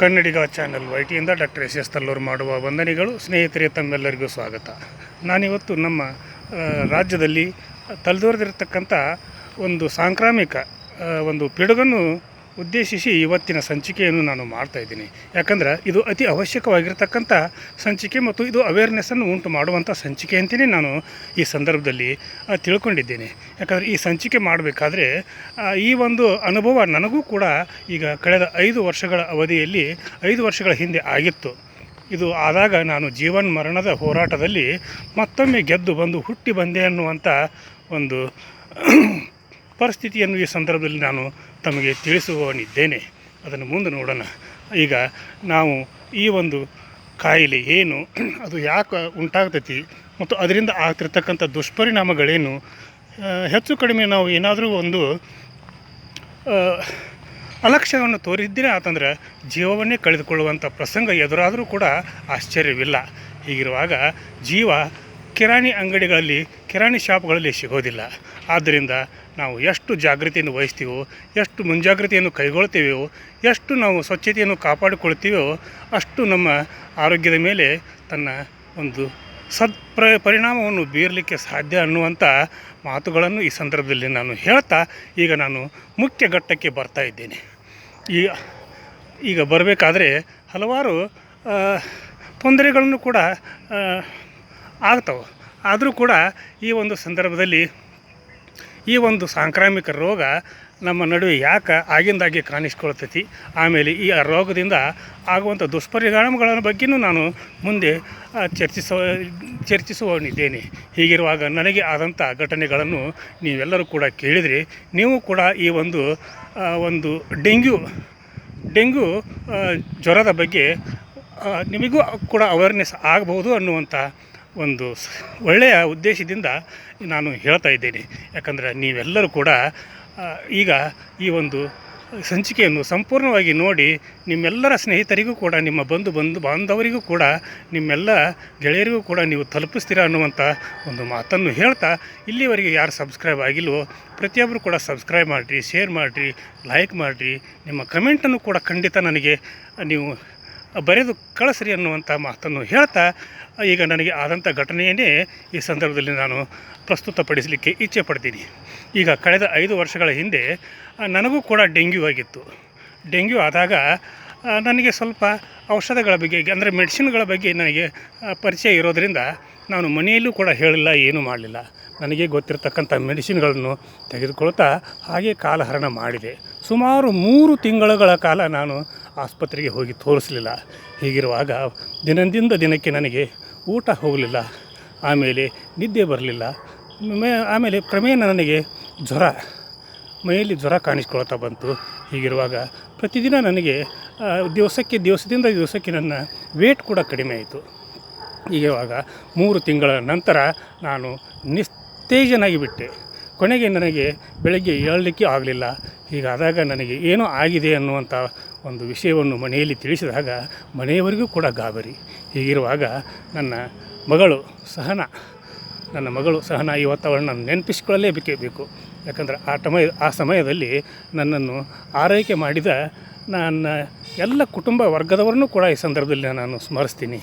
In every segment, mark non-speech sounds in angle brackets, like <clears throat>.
ಕನ್ನಡಿಗ channel ವೈಟಿಯಿಂದ doctor S S Tallur ಮಾಡುವ ವಂದನೆಗಳು. ಸ್ನೇಹಿತರೆ, ತಮ್ಮೆಲ್ಲರಿಗೂ ಸ್ವಾಗತ. ನಾನಿವತ್ತು ನಮ್ಮ ರಾಜ್ಯದಲ್ಲಿ ತಲೆದೋರೆದಿರತಕ್ಕಂಥ ಒಂದು ಸಾಂಕ್ರಾಮಿಕ ಒಂದು ಪಿಡುಗನ್ನು ಉದ್ದೇಶಿಸಿ ಇವತ್ತಿನ ಸಂಚಿಕೆಯನ್ನು ನಾನು ಮಾಡ್ತಾ ಇದ್ದೀನಿ. ಯಾಕಂದ್ರೆ ಇದು ಅತಿ ಅವಶ್ಯಕವಾಗಿರ್ತಕ್ಕಂಥ ಸಂಚಿಕೆ ಮತ್ತು ಇದು ಅವೇರ್ನೆಸ್ಸನ್ನು ಉಂಟು ಮಾಡುವಂಥ ಸಂಚಿಕೆ ಅಂತಲೇ ನಾನು ಈ ಸಂದರ್ಭದಲ್ಲಿ ತಿಳ್ಕೊಂಡಿದ್ದೇನೆ. ಯಾಕಂದರೆ ಈ ಸಂಚಿಕೆ ಮಾಡಬೇಕಾದ್ರೆ ಈ ಒಂದು ಅನುಭವ ನನಗೂ ಕೂಡ ಈಗ ಕಳೆದ ಐದು ವರ್ಷಗಳ ಅವಧಿಯಲ್ಲಿ, ಐದು ವರ್ಷಗಳ ಹಿಂದೆ ಆಗಿತ್ತು. ಇದು ಆದಾಗ ನಾನು ಜೀವನ್ ಮರಣದ ಹೋರಾಟದಲ್ಲಿ ಮತ್ತೊಮ್ಮೆ ಗೆದ್ದು ಬಂದು ಹುಟ್ಟಿ ಬಂದೆ ಅನ್ನುವಂಥ ಒಂದು ಪರಿಸ್ಥಿತಿಯನ್ನು ಈ ಸಂದರ್ಭದಲ್ಲಿ ನಾನು ತಮಗೆ ತಿಳಿಸುವವನಿದ್ದೇನೆ. ಅದನ್ನು ಮುಂದೆ ನೋಡೋಣ. ಈಗ ನಾವು ಈ ಒಂದು ಕಾಯಿಲೆ ಏನು, ಅದು ಯಾಕೆ ಉಂಟಾಗ್ತೈತಿ ಮತ್ತು ಅದರಿಂದ ಆಗ್ತಿರ್ತಕ್ಕಂಥ ದುಷ್ಪರಿಣಾಮಗಳೇನು ಹೆಚ್ಚು ಕಡಿಮೆ ನಾವು ಏನಾದರೂ ಒಂದು ಅಲಕ್ಷ್ಯವನ್ನು ತೋರಿದ್ದೇ ಆತಂದ್ರೆ ಜೀವವನ್ನೇ ಕಳೆದುಕೊಳ್ಳುವಂಥ ಪ್ರಸಂಗ ಎದುರಾದರೂ ಕೂಡ ಆಶ್ಚರ್ಯವಿಲ್ಲ. ಹೀಗಿರುವಾಗ ಜೀವ ಕಿರಾಣಿ ಅಂಗಡಿಗಳಲ್ಲಿ ಕಿರಾಣಿ ಶಾಪ್ಗಳಲ್ಲಿ ಸಿಗೋದಿಲ್ಲ. ಆದ್ದರಿಂದ ನಾವು ಎಷ್ಟು ಜಾಗೃತಿಯನ್ನು ವಹಿಸ್ತೀವೋ, ಎಷ್ಟು ಮುಂಜಾಗ್ರತೆಯನ್ನು ಕೈಗೊಳ್ತೀವೋ ಎಷ್ಟು ನಾವು ಸ್ವಚ್ಛತೆಯನ್ನು ಕಾಪಾಡಿಕೊಳ್ತೀವೋ ಅಷ್ಟು ನಮ್ಮ ಆರೋಗ್ಯದ ಮೇಲೆ ತನ್ನ ಒಂದು ಸತ್ಪ್ರ, ಪರಿಣಾಮವನ್ನು ಬೀರಲಿಕ್ಕೆ ಸಾಧ್ಯ ಅನ್ನುವಂಥ ಮಾತುಗಳನ್ನು ಈ ಸಂದರ್ಭದಲ್ಲಿ ನಾನು ಹೇಳ್ತಾ, ಈಗ ನಾನು ಮುಖ್ಯ ಘಟ್ಟಕ್ಕೆ ಬರ್ತಾ ಇದ್ದೇನೆ. ಈ, ಈಗ ಬರಬೇಕಾದ್ರೆ ಹಲವಾರು ತೊಂದರೆಗಳನ್ನು ಕೂಡ ಆಗ್ತವೆ. ಆದರೂ ಕೂಡ ಈ ಒಂದು ಸಂದರ್ಭದಲ್ಲಿ ಈ ಒಂದು ಸಾಂಕ್ರಾಮಿಕ ರೋಗ ನಮ್ಮ ನಡುವೆ ಯಾಕೆ ಆಗಿಂದಾಗೆ ಕಾಣಿಸ್ಕೊಳ್ತೈತಿ, ಆಮೇಲೆ ಈ ರೋಗದಿಂದ ಆಗುವಂಥ ದುಷ್ಪರಿಣಾಮಗಳ ಬಗ್ಗೆಯೂ ನಾನು ಮುಂದೆ ಚರ್ಚಿಸ ಚರ್ಚಿಸುವ, ಚರ್ಚಿಸುವವನಿದ್ದೇನೆ. ಹೀಗಿರುವಾಗ ನನಗೆ ಆದಂಥ ಘಟನೆಗಳನ್ನು ನೀವೆಲ್ಲರೂ ಕೂಡ ಕೇಳಿದರೆ, ನೀವು ಕೂಡ ಈ ಒಂದು ಒಂದು ಡೆಂಗ್ಯೂ ಡೆಂಗ್ಯೂ ಜ್ವರದ ಬಗ್ಗೆ ನಿಮಗೂ ಕೂಡ ಅವೇರ್ನೆಸ್ ಆಗಬಹುದು ಅನ್ನುವಂಥ ಒಂದು ಒಳ್ಳೆಯ ಉದ್ದೇಶದಿಂದ ನಾನು ಹೇಳ್ತಾ ಇದ್ದೇನೆ. ಯಾಕಂದರೆ ನೀವೆಲ್ಲರೂ ಕೂಡ ಈಗ ಈ ಒಂದು ಸಂಚಿಕೆಯನ್ನು ಸಂಪೂರ್ಣವಾಗಿ ನೋಡಿ ನಿಮ್ಮೆಲ್ಲರ ಸ್ನೇಹಿತರಿಗೂ ಕೂಡ, ನಿಮ್ಮ ಬಂಧು ಬಂಧು ಬಾಂಧವರಿಗೂ ಕೂಡ, ನಿಮ್ಮೆಲ್ಲ ಗೆಳೆಯರಿಗೂ ಕೂಡ ನೀವು ತಲುಪಿಸ್ತೀರಾ ಅನ್ನುವಂಥ ಒಂದು ಮಾತನ್ನು ಹೇಳ್ತಾ ಇಲ್ಲಿವರೆಗೆ ಯಾರು ಸಬ್ಸ್ಕ್ರೈಬ್ ಆಗಿಲ್ವೋ, ಪ್ರತಿಯೊಬ್ಬರು ಕೂಡ ಸಬ್ಸ್ಕ್ರೈಬ್ ಮಾಡಿರಿ, ಶೇರ್ ಮಾಡಿರಿ, ಲೈಕ್ ಮಾಡಿರಿ, ನಿಮ್ಮ ಕಮೆಂಟನ್ನು ಕೂಡ ಖಂಡಿತ ನನಗೆ ನೀವು ಬರೆದು ಕಳಿಸ್ರಿ ಅನ್ನುವಂಥ ಮಾತನ್ನು ಹೇಳ್ತಾ, ಈಗ ನನಗೆ ಆದಂಥ ಘಟನೆಯನ್ನೇ ಈ ಸಂದರ್ಭದಲ್ಲಿ ನಾನು ಪ್ರಸ್ತುತಪಡಿಸಲಿಕ್ಕೆ ಇಚ್ಛೆ ಪಡ್ತೀನಿ. ಈಗ ಕಳೆದ ಐದು ವರ್ಷಗಳ ಹಿಂದೆ, ನನಗೂ ಕೂಡ ಡೆಂಗ್ಯೂ ಆಗಿತ್ತು. ಡೆಂಗ್ಯೂ ಆದಾಗ ನನಗೆ ಸ್ವಲ್ಪ ಔಷಧಗಳ ಬಗ್ಗೆ, ಅಂದರೆ ಮೆಡಿಸಿನ್ಗಳ ಬಗ್ಗೆ ನನಗೆ ಪರಿಚಯ ಇರೋದರಿಂದ ನಾನು ಮನೆಯಲ್ಲೂ ಕೂಡ ಹೇಳಿಲ್ಲ, ಏನೂ ಮಾಡಲಿಲ್ಲ. ನನಗೆ ಗೊತ್ತಿರತಕ್ಕಂಥ ಮೆಡಿಸಿನ್ಗಳನ್ನು ತೆಗೆದುಕೊಳ್ತಾ ಹಾಗೆ ಕಾಲಹರಣ ಮಾಡಿದೆ. ಸುಮಾರು ಮೂರು ತಿಂಗಳುಗಳ ಕಾಲ ನಾನು ಆಸ್ಪತ್ರೆಗೆ ಹೋಗಿ ತೋರಿಸಲಿಲ್ಲ. ಹೀಗಿರುವಾಗ ದಿನದಿಂದ ದಿನಕ್ಕೆ ನನಗೆ ಊಟ ಹೋಗಲಿಲ್ಲ. ಆಮೇಲೆ ನಿದ್ದೆ ಬರಲಿಲ್ಲ. ಆಮೇಲೆ ಕ್ರಮೇಣ ನನಗೆ ಜ್ವರ, ಮೈಯಲ್ಲಿ ಜ್ವರ ಕಾಣಿಸ್ಕೊಳ್ತಾ ಬಂತು. ಹೀಗಿರುವಾಗ ಪ್ರತಿದಿನ ನನಗೆ ದಿವಸಕ್ಕೆ, ದಿವಸದಿಂದ ದಿವಸಕ್ಕೆ ನನ್ನ ವೇಟ್ ಕೂಡ ಕಡಿಮೆ ಆಯಿತು. ಹೀಗಿರುವಾಗ ಮೂರು ತಿಂಗಳ ನಂತರ ನಾನು ನಿಸ್ತೇಜನಾಗಿ ಬಿಟ್ಟೆ. ಕೊನೆಗೆ ನನಗೆ ಬೆಳಗ್ಗೆ ಏಳಲಿಕ್ಕೆ ಆಗಲಿಲ್ಲ. ಹೀಗಾದಾಗ ನನಗೆ ಏನೋ ಆಗಿದೆ ಅನ್ನುವಂಥ ಒಂದು ವಿಷಯವನ್ನು ಮನೆಯಲ್ಲಿ ತಿಳಿಸಿದಾಗ ಮನೆಯವರಿಗೂ ಕೂಡ ಗಾಬರಿ. ಹೀಗಿರುವಾಗ ನನ್ನ ಮಗಳು ಸಹನ, ನನ್ನ ಮಗಳು ಸಹನ ಇವತ್ತು ಅವಳನ್ನು ನೆನಪಿಸ್ಕೊಳ್ಳಲೇಬೇಕೇ ಬೇಕು. ಯಾಕಂದರೆ ಆ ಟಮಯ ಆ ಸಮಯದಲ್ಲಿ ನನ್ನನ್ನು ಆರೈಕೆ ಮಾಡಿದ ನನ್ನ ಎಲ್ಲ ಕುಟುಂಬ ವರ್ಗದವರನ್ನು ಕೂಡ ಈ ಸಂದರ್ಭದಲ್ಲಿ ನಾನು ಸ್ಮರಿಸ್ತೀನಿ.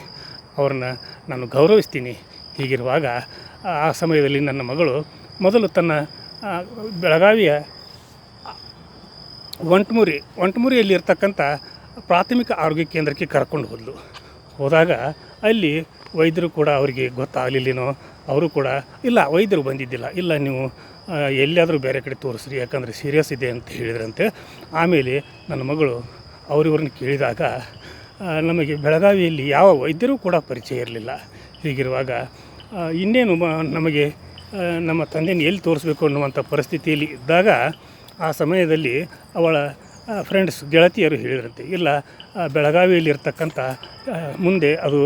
ಅವ್ರನ್ನ ನಾನು ಗೌರವಿಸ್ತೀನಿ. ಹೀಗಿರುವಾಗ ಆ ಸಮಯದಲ್ಲಿ ನನ್ನ ಮಗಳು ಮೊದಲು ತನ್ನ ಬೆಳಗಾವಿಯ ಒಂಟ್ಮುರಿ ಒಂಟ್ಮುರಿಯಲ್ಲಿ ಇರ್ತಕ್ಕಂಥ ಪ್ರಾಥಮಿಕ ಆರೋಗ್ಯ ಕೇಂದ್ರಕ್ಕೆ ಕರ್ಕೊಂಡು ಹೋದ್ಲು. ಹೋದಾಗ ಅಲ್ಲಿ ವೈದ್ಯರು ಕೂಡ ಅವರಿಗೆ ಗೊತ್ತಾಗಲಿಲ್ಲೇನೋ, ಅವರು ಕೂಡ, ಇಲ್ಲ, ವೈದ್ಯರು ಬಂದಿದ್ದಿಲ್ಲ, ಇಲ್ಲ ನೀವು ಎಲ್ಲಿಯಾದರೂ ಬೇರೆ ಕಡೆ ತೋರಿಸ್ರಿ, ಯಾಕಂದರೆ ಸೀರಿಯಸ್ ಇದೆ ಅಂತ ಹೇಳಿದ್ರಂತೆ. ಆಮೇಲೆ ನನ್ನ ಮಗಳು ಅವರಿವ್ರನ್ನ ಕೇಳಿದಾಗ ನಮಗೆ ಬೆಳಗಾವಿಯಲ್ಲಿ ಯಾವ ವೈದ್ಯರೂ ಕೂಡ ಪರಿಚಯ ಇರಲಿಲ್ಲ. ಹೀಗಿರುವಾಗ ಇನ್ನೇನು ನಮಗೆ ನಮ್ಮ ತಂದೆನ ಎಲ್ಲಿ ತೋರಿಸ್ಬೇಕು ಅನ್ನುವಂಥ ಪರಿಸ್ಥಿತಿಯಲ್ಲಿ ಇದ್ದಾಗ ಆ ಸಮಯದಲ್ಲಿ ಅವಳ ಫ್ರೆಂಡ್ಸ್ ಗೆಳತಿಯರು ಹೇಳಿದ್ರಂತೆ, ಇಲ್ಲ ಬೆಳಗಾವಿಯಲ್ಲಿರ್ತಕ್ಕಂಥ ಮುಂದೆ ಅದು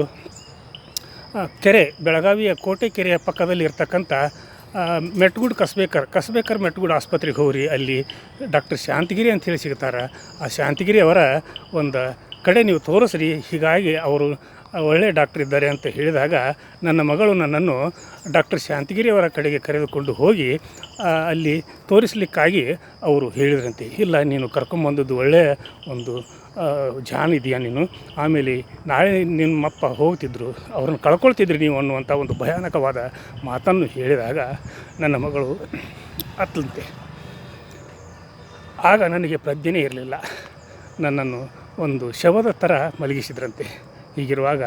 ಕೆರೆ, ಬೆಳಗಾವಿಯ ಕೋಟೆ ಕೆರೆಯ ಪಕ್ಕದಲ್ಲಿ ಇರ್ತಕ್ಕಂಥ ಮೆಟ್ಗುಡ್ ಕಸ್ಬೇಕರ್ ಕಸ್ಬೇಕರ್ ಮೆಟ್ಗುಡ್ ಆಸ್ಪತ್ರೆಗೆ ಹೋಗ್ರಿ, ಅಲ್ಲಿ ಡಾಕ್ಟರ್ ಶಾಂತಗಿರಿ ಅಂತ ಹೇಳಿ ಸಿಗ್ತಾರೆ. ಆ ಶಾಂತಗಿರಿ ಅವರ ಒಂದು ಕಡೆ ನೀವು ತೋರಿಸ್ರಿ, ಹೀಗಾಗಿ ಅವರು ಒಳ್ಳೆಯ ಡಾಕ್ಟರ್ ಇದ್ದಾರೆ ಅಂತ ಹೇಳಿದಾಗ ನನ್ನ ಮಗಳು ನನ್ನನ್ನು ಡಾಕ್ಟರ್ ಶಾಂತಗಿರಿ ಅವರ ಕಡೆಗೆ ಕರೆದುಕೊಂಡು ಹೋಗಿ ಅಲ್ಲಿ ತೋರಿಸಲಿಕ್ಕಾಗಿ ಅವರು ಹೇಳಿದ್ರಂತೆ. ಇಲ್ಲ, ನೀನು ಕರ್ಕೊಂಬಂದದ್ದು ಒಳ್ಳೆಯ ಒಂದು ಜಾನ್ ಇದೆಯಾ ನೀನು? ಆಮೇಲೆ ನಾಳೆ ನಿಮ್ಮಪ್ಪ ಹೋಗ್ತಿದ್ರು, ಅವ್ರನ್ನ ಕಳ್ಕೊಳ್ತಿದ್ರಿ ನೀವು ಅನ್ನುವಂಥ ಒಂದು ಭಯಾನಕವಾದ ಮಾತನ್ನು ಹೇಳಿದಾಗ ನನ್ನ ಮಗಳು ಅತ್ತಂತೆ. ಆಗ ನನಗೆ ಪ್ರಜ್ಞೆನೇ ಇರಲಿಲ್ಲ. ನನ್ನನ್ನು ಒಂದು ಶವದ ಥರ ಮಲಗಿಸಿದ್ರಂತೆ. ಹೀಗಿರುವಾಗ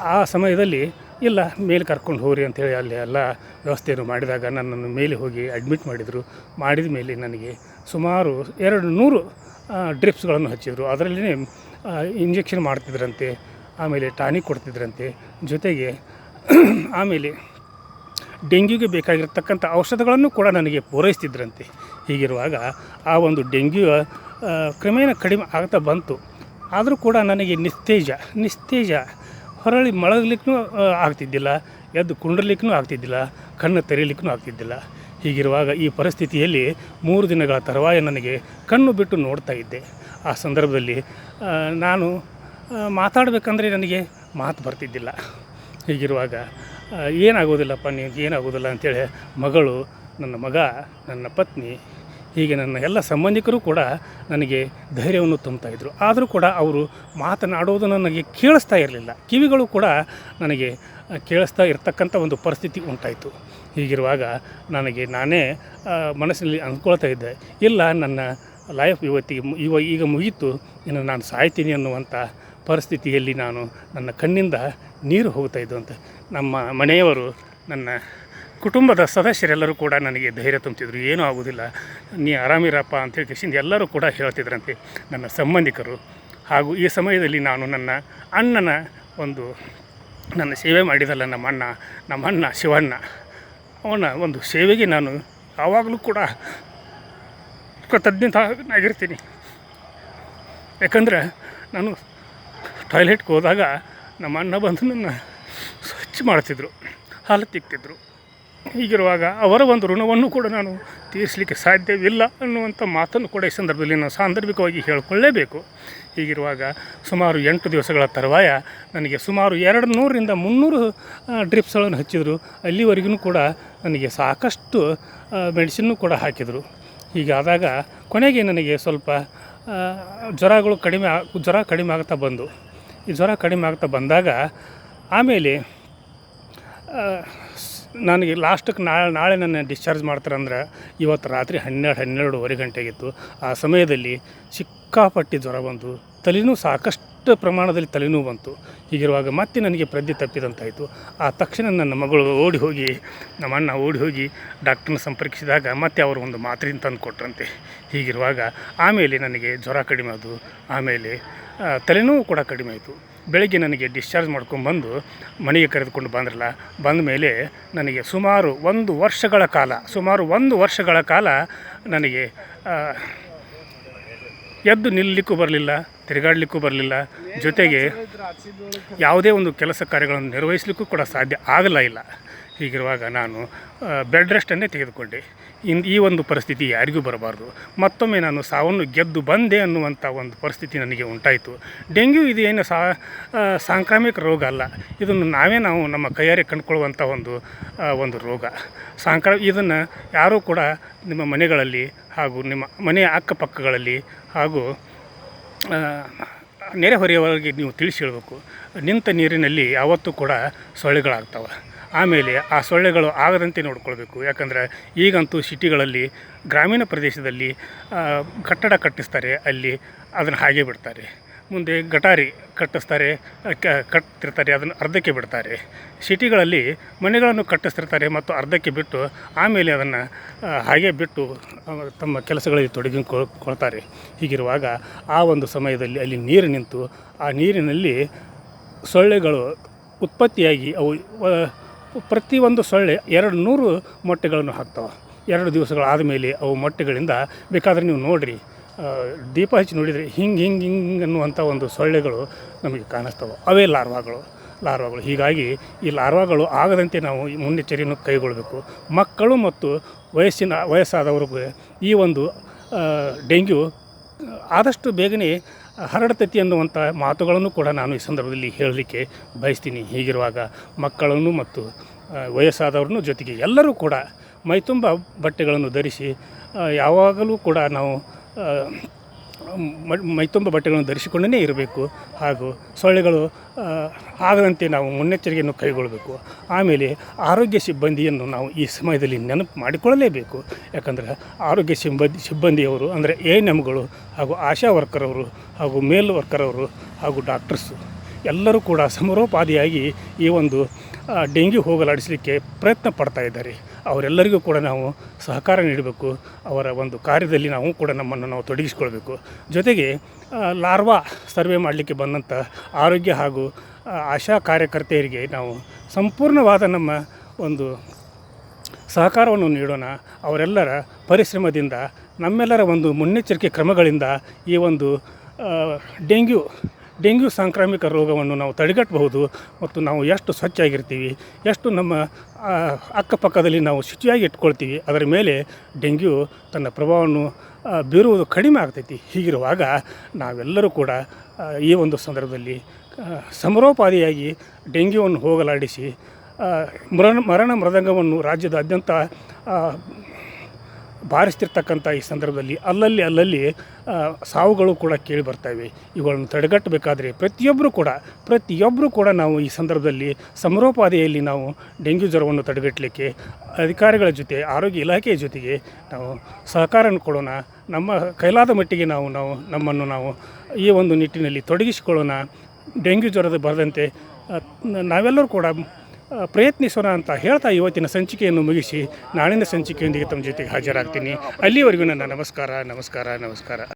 ಆ- ಸಮಯದಲ್ಲಿ, ಇಲ್ಲ, ಮೇಲೆ ಕರ್ಕೊಂಡು ಹೋಗ್ರಿ ಅಂತೇಳಿ ಅಲ್ಲಿ ಎಲ್ಲ ವ್ಯವಸ್ಥೆಯನ್ನು ಮಾಡಿದಾಗ ನನ್ನನ್ನು ಮೇಲೆ ಹೋಗಿ ಅಡ್ಮಿಟ್ ಮಾಡಿದರು. ಮಾಡಿದ ಮೇಲೆ ನನಗೆ ಸುಮಾರು ಎರಡು ನೂರು ಡ್ರಿಪ್ಸ್ಗಳನ್ನು ಹಚ್ಚಿದರು. ಅದರಲ್ಲೇ ಇಂಜೆಕ್ಷನ್ ಮಾಡ್ತಿದ್ರಂತೆ, ಆಮೇಲೆ ಟಾನಿಕ್ ಕೊಡ್ತಿದ್ರಂತೆ. ಜೊತೆಗೆ, <clears throat> ಆಮೇಲೆ ಡೆಂಗ್ಯೂಗೆ ಬೇಕಾಗಿರ್ತಕ್ಕಂಥ ಔಷಧಗಳನ್ನು ಕೂಡ ನನಗೆ ಪೂರೈಸ್ತಿದ್ರಂತೆ. ಹೀಗಿರುವಾಗ, ಆ ಒಂದು ಡೆಂಗ್ಯೂ ಕ್ರಮೇಣ ಕಡಿಮೆ ಆಗ್ತಾ ಬಂತು. ಆದರೂ ಕೂಡ ನನಗೆ ನಿಸ್ತೇಜ ನಿಸ್ತೇಜ. ಹೊರಳಿ ಮಳಗಲಿಕ್ಕೂ ಆಗ್ತಿದ್ದಿಲ್ಲ, ಎದ್ದು ಕುಂಡ್ರಲಿಕ್ಕೂ ಆಗ್ತಿದ್ದಿಲ್ಲ, ಕಣ್ಣು ತೆರೀಲಿಕ್ಕೂ ಆಗ್ತಿದ್ದಿಲ್ಲ. ಹೀಗಿರುವಾಗ ಈ ಪರಿಸ್ಥಿತಿಯಲ್ಲಿ ಮೂರು ದಿನಗಳ ತರುವಾಯ ನನಗೆ ಕಣ್ಣು ಬಿಟ್ಟು ನೋಡ್ತಾ ಇದ್ದೆ. ಆ ಸಂದರ್ಭದಲ್ಲಿ ನಾನು ಮಾತಾಡಬೇಕಂದ್ರೆ ನನಗೆ ಮಾತು ಬರ್ತಿದ್ದಿಲ್ಲ. ಹೀಗಿರುವಾಗ ಏನಾಗೋದಿಲ್ಲಪ್ಪ ನೀವು ಏನಾಗೋದಿಲ್ಲ ಅಂಥೇಳಿ ಮಗಳು, ನನ್ನ ಮಗ, ನನ್ನ ಪತ್ನಿ ಹೀಗೆ ನನ್ನ ಎಲ್ಲ ಸಂಬಂಧಿಕರು ಕೂಡ ನನಗೆ ಧೈರ್ಯವನ್ನು ತುಂಬ್ತಾಯಿದ್ರು ಆದರೂ ಕೂಡ ಅವರು ಮಾತನಾಡೋದು ನನಗೆ ಕೇಳಿಸ್ತಾ ಇರಲಿಲ್ಲ. ಕಿವಿಗಳು ಕೂಡ ನನಗೆ ಕೇಳಿಸ್ತಾ ಇರತಕ್ಕಂಥ ಒಂದು ಪರಿಸ್ಥಿತಿ ಉಂಟಾಯಿತು. ಹೀಗಿರುವಾಗ ನನಗೆ ನಾನೇ ಮನಸ್ಸಿನಲ್ಲಿ ಅಂದ್ಕೊಳ್ತಾ ಇದ್ದೆ, ಇಲ್ಲ ನನ್ನ ಲೈಫ್ ಇವತ್ತಿಗೆ ಇವ, ಈಗ ಮುಗೀತು, ಇನ್ನು ನಾನು ಸಾಯ್ತೀನಿ ಅನ್ನುವಂಥ ಪರಿಸ್ಥಿತಿಯಲ್ಲಿ ನಾನು ನನ್ನ ಕಣ್ಣಿಂದ ನೀರು ಹೋಗ್ತಾ ಅಂತ ನಮ್ಮ ಮನೆಯವರು ನನ್ನ ಕುಟುಂಬದ ಸದಸ್ಯರೆಲ್ಲರೂ ಕೂಡ ನನಗೆ ಧೈರ್ಯ ತುಂಬ್ತಿದ್ರು, ಏನೂ ಆಗೋದಿಲ್ಲ, ನೀ ಆರಾಮಿರಪ್ಪ ಅಂತೇಳಿ ಕಿಶಿಂದ ಎಲ್ಲರೂ ಕೂಡ ಹೇಳ್ತಿದ್ರಂತೆ ನನ್ನ ಸಂಬಂಧಿಕರು. ಹಾಗೂ ಈ ಸಮಯದಲ್ಲಿ ನಾನು ನನ್ನ ಅಣ್ಣನ ಒಂದು ನನ್ನ ಸೇವೆ ಮಾಡಿದಲ್ಲ ನಮ್ಮ ಅಣ್ಣ ನಮ್ಮ ಅಣ್ಣ ಶಿವಣ್ಣ, ಅವನ ಒಂದು ಸೇವೆಗೆ ನಾನು ಯಾವಾಗಲೂ ಕೂಡ ಕೃತಜ್ಞತಾಗಿರ್ತೀನಿ ಯಾಕಂದ್ರೆ ನಾನು ಟಾಯ್ಲೆಟ್ಗೆ ಹೋದಾಗ ನಮ್ಮ ಅಣ್ಣ ಬಂದು ನನ್ನ ಸ್ವಚ್ಛ ಮಾಡ್ತಿದ್ರು, ಹಾಲು ತಿಕ್ತಿದ್ರು. ಹೀಗಿರುವಾಗ ಅವರ ಒಂದು ಋಣವನ್ನು ಕೂಡ ನಾನು ತೀರಿಸಲಿಕ್ಕೆ ಸಾಧ್ಯವಿಲ್ಲ ಅನ್ನುವಂಥ ಮಾತನ್ನು ಕೂಡ ಈ ಸಂದರ್ಭದಲ್ಲಿ ನಾನು ಸಾಂದರ್ಭಿಕವಾಗಿ ಹೇಳಿಕೊಳ್ಳೇಬೇಕು. ಹೀಗಿರುವಾಗ ಸುಮಾರು ಎಂಟು ದಿವಸಗಳ ತರುವಾಯ ನನಗೆ ಸುಮಾರು ಎರಡು ನೂರರಿಂದ ಮುನ್ನೂರು ಡ್ರಿಪ್ಸ್ಗಳನ್ನು ಹಚ್ಚಿದರು. ಅಲ್ಲಿವರೆಗೂ ಕೂಡ ನನಗೆ ಸಾಕಷ್ಟು ಮೆಡಿಸಿನ್ನು ಕೂಡ ಹಾಕಿದರು. ಹೀಗಾದಾಗ ಕೊನೆಗೆ ನನಗೆ ಸ್ವಲ್ಪ ಜ್ವರಗಳು ಕಡಿಮೆ ಜ್ವರ ಕಡಿಮೆ ಆಗ್ತಾ ಬಂದು. ಈ ಜ್ವರ ಕಡಿಮೆ ಆಗ್ತಾ ಬಂದಾಗ ಆಮೇಲೆ ನನಗೆ ಲಾಸ್ಟಕ್ಕೆ ನಾಳೆ ನಾಳೆ ನನ್ನ ಡಿಸ್ಚಾರ್ಜ್ ಮಾಡ್ತಾರಂದ್ರೆ ಇವತ್ತು ರಾತ್ರಿ ಹನ್ನೆರಡು, ಹನ್ನೆರಡುವರೆ ಗಂಟೆಗಿತ್ತು. ಆ ಸಮಯದಲ್ಲಿ ಸಿಕ್ಕಾಪಟ್ಟಿ ಜ್ವರ ಬಂತು. ತಲೆನೂ ಸಾಕಷ್ಟು ಪ್ರಮಾಣದಲ್ಲಿ ತಲೆನೋವು ಬಂತು. ಹೀಗಿರುವಾಗ ಮತ್ತೆ ನನಗೆ ಪ್ರಜ್ಞೆ ತಪ್ಪಿದಂತಾಯಿತು. ಆ ತಕ್ಷಣ ನನ್ನ ಮಗಳು ಓಡಿ ಹೋಗಿ, ನಮ್ಮ ಅಣ್ಣ ಓಡಿ ಹೋಗಿ ಡಾಕ್ಟ್ರನ್ನ ಸಂಪರ್ಕಿಸಿದಾಗ ಮತ್ತೆ ಅವರು ಒಂದು ಮಾತ್ರೆಯನ್ನು ತಂದು ಕೊಟ್ರಂತೆ. ಹೀಗಿರುವಾಗ ಆಮೇಲೆ ನನಗೆ ಜ್ವರ ಕಡಿಮೆ ಆಮೇಲೆ ತಲೆನೋವು ಕೂಡ ಕಡಿಮೆ ಆಯಿತು. ಬೆಳಗ್ಗೆ ನನಗೆ ಡಿಸ್ಚಾರ್ಜ್ ಮಾಡ್ಕೊಂಡ್ಬಂದು ಮನೆಗೆ ಕರೆದುಕೊಂಡು ಬಂದ್ರಲ್ಲ, ಬಂದ ಮೇಲೆ ನನಗೆ ಸುಮಾರು ಒಂದು ವರ್ಷಗಳ ಕಾಲ, ಸುಮಾರು ಒಂದು ವರ್ಷಗಳ ಕಾಲ ನನಗೆ ಎದ್ದು ನಿಲ್ಲಲಿಕ್ಕೂ ಬರಲಿಲ್ಲ, ತಿರುಗಾಡಲಿಕ್ಕೂ ಬರಲಿಲ್ಲ. ಜೊತೆಗೆ ಯಾವುದೇ ಒಂದು ಕೆಲಸ ಕಾರ್ಯಗಳನ್ನು ನಿರ್ವಹಿಸಲಿಕ್ಕೂ ಕೂಡ ಸಾಧ್ಯ ಆಗಲ್ಲ ಇಲ್ಲ. ಹೀಗಿರುವಾಗ ನಾನು ಬೆಡ್ ರೆಸ್ಟನ್ನೇ ತೆಗೆದುಕೊಂಡೆ. ಇನ್ ಈ ಒಂದು ಪರಿಸ್ಥಿತಿ ಯಾರಿಗೂ ಬರಬಾರ್ದು. ಮತ್ತೊಮ್ಮೆ ನಾನು ಸಾವನ್ನು ಗೆದ್ದು ಬಂದೆ ಅನ್ನುವಂಥ ಒಂದು ಪರಿಸ್ಥಿತಿ ನನಗೆ ಉಂಟಾಯಿತು. ಡೆಂಗ್ಯೂ ಇದು ಏನು ಸಾ ಸಾಂಕ್ರಾಮಿಕ ರೋಗ ಅಲ್ಲ. ಇದನ್ನು ನಾವೇ ನಾವು ನಮ್ಮ ಕೈಯಾರೆ ಕಂಡುಕೊಳ್ಳುವಂಥ ಒಂದು ಒಂದು ರೋಗ. ಸಾಂಕ್ರಾ ಇದನ್ನು ಯಾರೂ ಕೂಡ ನಿಮ್ಮ ಮನೆಗಳಲ್ಲಿ ಹಾಗೂ ನಿಮ್ಮ ಮನೆಯ ಅಕ್ಕಪಕ್ಕಗಳಲ್ಲಿ ಹಾಗೂ ನೆರೆಹೊರೆಯವರಿಗೆ ನೀವು ತಿಳಿಸಿ ಹೇಳಬೇಕು. ನಿಂತ ನೀರಿನಲ್ಲಿ ಯಾವತ್ತೂ ಕೂಡ ಸೊಳ್ಳೆಗಳಾಗ್ತವೆ. ಆಮೇಲೆ ಆ ಸೊಳ್ಳೆಗಳು ಆಗದಂತೆ ನೋಡ್ಕೊಳ್ಬೇಕು. ಯಾಕಂದ್ರೆ ಈಗಂತೂ ಸಿಟಿಗಳಲ್ಲಿ, ಗ್ರಾಮೀಣ ಪ್ರದೇಶದಲ್ಲಿ ಕಟ್ಟಡ ಕಟ್ಟಿಸ್ತಾರೆ, ಅಲ್ಲಿ ಅದನ್ನು ಹಾಗೆ ಬಿಡ್ತಾರೆ. ಮುಂದೆ ಗಟಾರಿ ಕಟ್ಟಿಸ್ತಾರೆ ಕಟ್ತಿರ್ತಾರೆ, ಅದನ್ನು ಅರ್ಧಕ್ಕೆ ಬಿಡ್ತಾರೆ. ಸಿಟಿಗಳಲ್ಲಿ ಮನೆಗಳನ್ನು ಕಟ್ಟಿಸ್ತಿರ್ತಾರೆ ಮತ್ತು ಅರ್ಧಕ್ಕೆ ಬಿಟ್ಟು ಆಮೇಲೆ ಅದನ್ನು ಹಾಗೆ ಬಿಟ್ಟು ತಮ್ಮ ಕೆಲಸಗಳಲ್ಲಿ ತೊಡಗಿಕೊಳ್ತಾರೆ. ಹೀಗಿರುವಾಗ ಆ ಒಂದು ಸಮಯದಲ್ಲಿ ಅಲ್ಲಿ ನೀರು ನಿಂತು, ಆ ನೀರಿನಲ್ಲಿ ಸೊಳ್ಳೆಗಳು ಉತ್ಪತ್ತಿಯಾಗಿ ಅವು ಪ್ರತಿಯೊಂದು ಸೊಳ್ಳೆ ಎರಡು ನೂರು ಮೊಟ್ಟೆಗಳನ್ನು ಹಾಕ್ತವೆ. ಎರಡು ದಿವಸಗಳಾದ ಮೇಲೆ ಅವು ಮೊಟ್ಟೆಗಳಿಂದ ಬೇಕಾದರೆ ನೀವು ನೋಡಿರಿ ದೀಪ ಹಚ್ಚಿ ನೋಡಿದರೆ ಹಿಂಗೆ ಹಿಂಗೆ ಹಿಂಗೆ ಅನ್ನುವಂಥ ಒಂದು ಸೊಳ್ಳೆಗಳು ನಮಗೆ ಕಾಣಿಸ್ತವೆ. ಅವೇ ಲಾರ್ವಾಗಳು ಲಾರ್ವಾಗಳು. ಹೀಗಾಗಿ ಈ ಲಾರ್ವಾಗಳು ಆಗದಂತೆ ನಾವು ಈ ಮುನ್ನೆಚ್ಚರಿಯನ್ನು ಕೈಗೊಳ್ಳಬೇಕು. ಮಕ್ಕಳು ಮತ್ತು ವಯಸ್ಸಿನ, ವಯಸ್ಸಾದವ್ರಿಗೆ ಈ ಒಂದು ಡೆಂಗ್ಯೂ ಆದಷ್ಟು ಬೇಗನೆ ಹರಡ್ತೈತಿ ಅನ್ನುವಂಥ ಮಾತುಗಳನ್ನು ಕೂಡ ನಾನು ಈ ಸಂದರ್ಭದಲ್ಲಿ ಹೇಳಲಿಕ್ಕೆ ಬಯಸ್ತೀನಿ. ಹೀಗಿರುವಾಗ ಮಕ್ಕಳನ್ನು ಮತ್ತು ವಯಸ್ಸಾದವ್ರನ್ನೂ ಜೊತೆಗೆ ಎಲ್ಲರೂ ಕೂಡ ಮೈತುಂಬ ಬಟ್ಟೆಗಳನ್ನು ಧರಿಸಿ ಯಾವಾಗಲೂ ಕೂಡ ನಾವು ಮೈತುಂಬ ಬಟ್ಟೆಗಳನ್ನು ಧರಿಸಿಕೊಂಡೇ ಇರಬೇಕು. ಹಾಗೂ ಸೊಳ್ಳೆಗಳು ಆಗದಂತೆ ನಾವು ಮುನ್ನೆಚ್ಚರಿಕೆಯನ್ನು ಕೈಗೊಳ್ಳಬೇಕು. ಆಮೇಲೆ ಆರೋಗ್ಯ ಸಿಬ್ಬಂದಿಯನ್ನು ನಾವು ಈ ಸಮಯದಲ್ಲಿ ನೆನಪು ಮಾಡಿಕೊಳ್ಳಲೇಬೇಕು. ಯಾಕಂದರೆ ಆರೋಗ್ಯ ಸಿಬ್ಬಂದಿ, ಸಿಬ್ಬಂದಿಯವರು ಅಂದರೆ ಎ ಎನ್ ಎಮ್ಗಳು ಹಾಗೂ ಆಶಾ ವರ್ಕರ್ ಅವರು ಹಾಗೂ ಮೇಲ್ ವರ್ಕರ್ ಅವರು ಹಾಗೂ ಡಾಕ್ಟರ್ಸು ಎಲ್ಲರೂ ಕೂಡ ಸಮರೋಪಾದಿಯಾಗಿ ಈ ಒಂದು ಡೆಂಗ್ಯೂ ಹೋಗಲಾಡಿಸಲಿಕ್ಕೆ ಪ್ರಯತ್ನ ಪಡ್ತಾ ಇದ್ದಾರೆ. ಅವರೆಲ್ಲರಿಗೂ ಕೂಡ ನಾವು ಸಹಕಾರ ನೀಡಬೇಕು. ಅವರ ಒಂದು ಕಾರ್ಯದಲ್ಲಿ ನಾವು ಕೂಡ ನಮ್ಮನ್ನು ನಾವು ತೊಡಗಿಸಿಕೊಳ್ಬೇಕು. ಜೊತೆಗೆ ಲಾರ್ವಾ ಸರ್ವೆ ಮಾಡಲಿಕ್ಕೆ ಬಂದಂಥ ಆರೋಗ್ಯ ಹಾಗೂ ಆಶಾ ಕಾರ್ಯಕರ್ತೆಯರಿಗೆ ನಾವು ಸಂಪೂರ್ಣವಾದ ನಮ್ಮ ಒಂದು ಸಹಕಾರವನ್ನು ನೀಡೋಣ. ಅವರೆಲ್ಲರ ಪರಿಶ್ರಮದಿಂದ, ನಮ್ಮೆಲ್ಲರ ಒಂದು ಮುನ್ನೆಚ್ಚರಿಕೆ ಕ್ರಮಗಳಿಂದ ಈ ಒಂದು ಡೆಂಗ್ಯೂ ಡೆಂಗ್ಯೂ ಸಾಂಕ್ರಾಮಿಕ ರೋಗವನ್ನು ನಾವು ತಡೆಗಟ್ಟಬಹುದು ಮತ್ತು ನಾವು ಎಷ್ಟು ಸ್ವಚ್ಛಾಗಿರ್ತೀವಿ, ಎಷ್ಟು ನಮ್ಮ ಅಕ್ಕಪಕ್ಕದಲ್ಲಿ ನಾವು ಶುಚಿಯಾಗಿ ಇಟ್ಕೊಳ್ತೀವಿ, ಅದರ ಮೇಲೆ ಡೆಂಗ್ಯೂ ತನ್ನ ಪ್ರಭಾವವನ್ನು ಬೀರುವುದು ಕಡಿಮೆ ಆಗ್ತೈತಿ. ಹೀಗಿರುವಾಗ ನಾವೆಲ್ಲರೂ ಕೂಡ ಈ ಒಂದು ಸಂದರ್ಭದಲ್ಲಿ ಸಮರೋಪಾದಿಯಾಗಿ ಡೆಂಗ್ಯೂವನ್ನು ಹೋಗಲಾಡಿಸಿ ಮರಣ ಮರಣ ಮೃದಂಗವನ್ನು ರಾಜ್ಯದಾದ್ಯಂತ ಬಾರಿಸ್ತಿರ್ತಕ್ಕಂಥ ಈ ಸಂದರ್ಭದಲ್ಲಿ ಅಲ್ಲಲ್ಲಿ ಅಲ್ಲಲ್ಲಿ ಸಾವುಗಳು ಕೂಡ ಕೇಳಿ ಬರ್ತವೆ ಇವುಗಳನ್ನು ತಡೆಗಟ್ಟಬೇಕಾದ್ರೆ ಪ್ರತಿಯೊಬ್ಬರು ಕೂಡ ಪ್ರತಿಯೊಬ್ಬರೂ ಕೂಡ ನಾವು ಈ ಸಂದರ್ಭದಲ್ಲಿ ಸಮರೋಪಾದಿಯಲ್ಲಿ ನಾವು ಡೆಂಗ್ಯೂ ಜ್ವರವನ್ನು ತಡೆಗಟ್ಟಲಿಕ್ಕೆ ಅಧಿಕಾರಿಗಳ ಜೊತೆ, ಆರೋಗ್ಯ ಇಲಾಖೆಯ ಜೊತೆಗೆ ನಾವು ಸಹಕಾರ ಕೊಡೋಣ. ನಮ್ಮ ಕೈಲಾದ ಮಟ್ಟಿಗೆ ನಾವು ನಾವು, ನಮ್ಮನ್ನು ನಾವು ಈ ಒಂದು ನಿಟ್ಟಿನಲ್ಲಿ ತೊಡಗಿಸಿಕೊಳ್ಳೋಣ. ಡೆಂಗ್ಯೂ ಜ್ವರದ ಬರದಂತೆ ನಾವೆಲ್ಲರೂ ಕೂಡ ಪ್ರಯತ್ನಿಸೋಣ ಅಂತ ಹೇಳ್ತಾ ಇವತ್ತಿನ ಸಂಚಿಕೆಯನ್ನು ಮುಗಿಸಿ ನಾಳಿನ ಸಂಚಿಕೆಯೊಂದಿಗೆ ತಮ್ಮ ಜೊತೆಗೆ ಹಾಜರಾಗ್ತೀನಿ. ಅಲ್ಲಿವರೆಗೂ ನನ್ನ ನಮಸ್ಕಾರ ನಮಸ್ಕಾರ ನಮಸ್ಕಾರ.